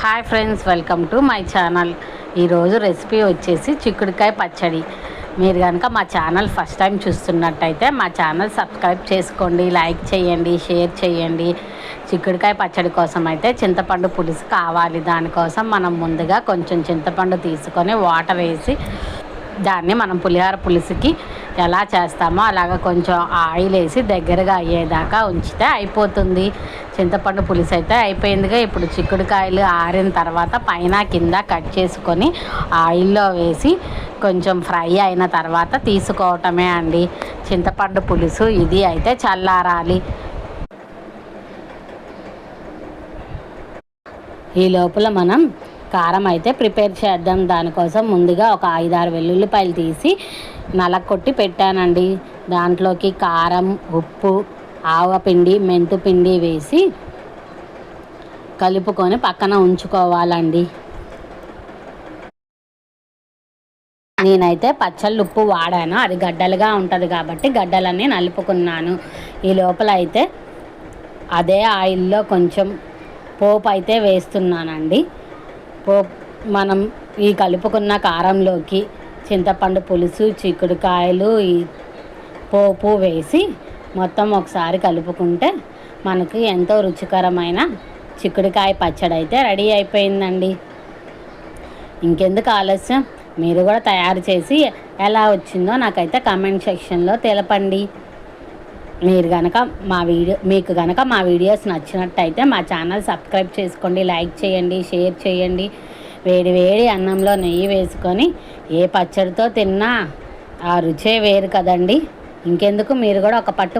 Hi friends welcome to my channel ఈరోజు recipe వచ్చేసి చిక్కుడుకాయ పచ్చడి. మీరు కనుక మా ఛానల్ ఫస్ట్ టైం చూస్తున్నట్టయితే మా ఛానల్ సబ్స్క్రైబ్ చేసుకోండి లైక్ చేయండి షేర్ చేయండి. చిక్కుడుకాయ పచ్చడి కోసం అయితే చింతపండు పులుసు కావాలి. దానికోసం మనం ముందుగా కొంచెం చింతపండు తీసుకొని వాటర్ వేసి దాన్ని మనం పులిహోర పులుసుకి ఎలా చేస్తామో అలాగ కొంచెం ఆయిల్ వేసి దగ్గరగా అయ్యేదాకా ఉంచితే అయిపోతుంది. చింతపండు పులుసు అయితే అయిపోయిందిగా. ఇప్పుడు చిక్కుడుకాయలు ఆరిన తర్వాత పైన కింద కట్ చేసుకొని ఆయిల్లో వేసి కొంచెం ఫ్రై అయిన తర్వాత తీసుకోవటమే అండి. చింతపండు పులుసు ఇది అయితే చల్లారాలి. ఈ లోపల మనం కారం అయితే ప్రిపేర్ చేద్దాం. దానికోసం ముందుగా ఒక ఐదారు వెల్లుల్లిపాయలు తీసి నలకొట్టి పెట్టానండి. దాంట్లోకి కారం ఉప్పు ఆవపిండి మెంతుపిండి వేసి కలుపుకొని పక్కన ఉంచుకోవాలండి. నేనైతే పచ్చళ్ళు ఉప్పు వాడాను. అది గడ్డలుగా ఉంటుంది కాబట్టి గడ్డలన్నీ నలుపుకున్నాను. ఈ లోపల అయితే అదే ఆయిల్లో కొంచెం పోపు అయితే వేస్తున్నానండి. మనం ఈ కలుపుకున్న కారంలోకి చింతపండు పులుసు చిక్కుడుకాయలు ఈ పోపు వేసి మొత్తం ఒకసారి కలుపుకుంటే మనకి ఎంతో రుచికరమైన చిక్కుడుకాయ పచ్చడి అయితే రెడీ అయిపోయిందండి. ఇంకెందుకు ఆలస్యం? మీరు కూడా తయారు చేసి ఎలా వచ్చిందో నాకైతే కామెంట్ సెక్షన్లో తెలపండి. మీరు కనుక మా వీడియో మీకు కనుక మా వీడియోస్ నచ్చినట్టయితే మా ఛానల్ సబ్స్క్రైబ్ చేసుకోండి లైక్ చేయండి షేర్ చేయండి. వేడి వేడి అన్నంలో నెయ్యి వేసుకొని ఏ పచ్చడితో తిన్నా ఆ రుచే వేరు కదండి. ఇంకెందుకు? మీరు కూడా ఒక పట్టు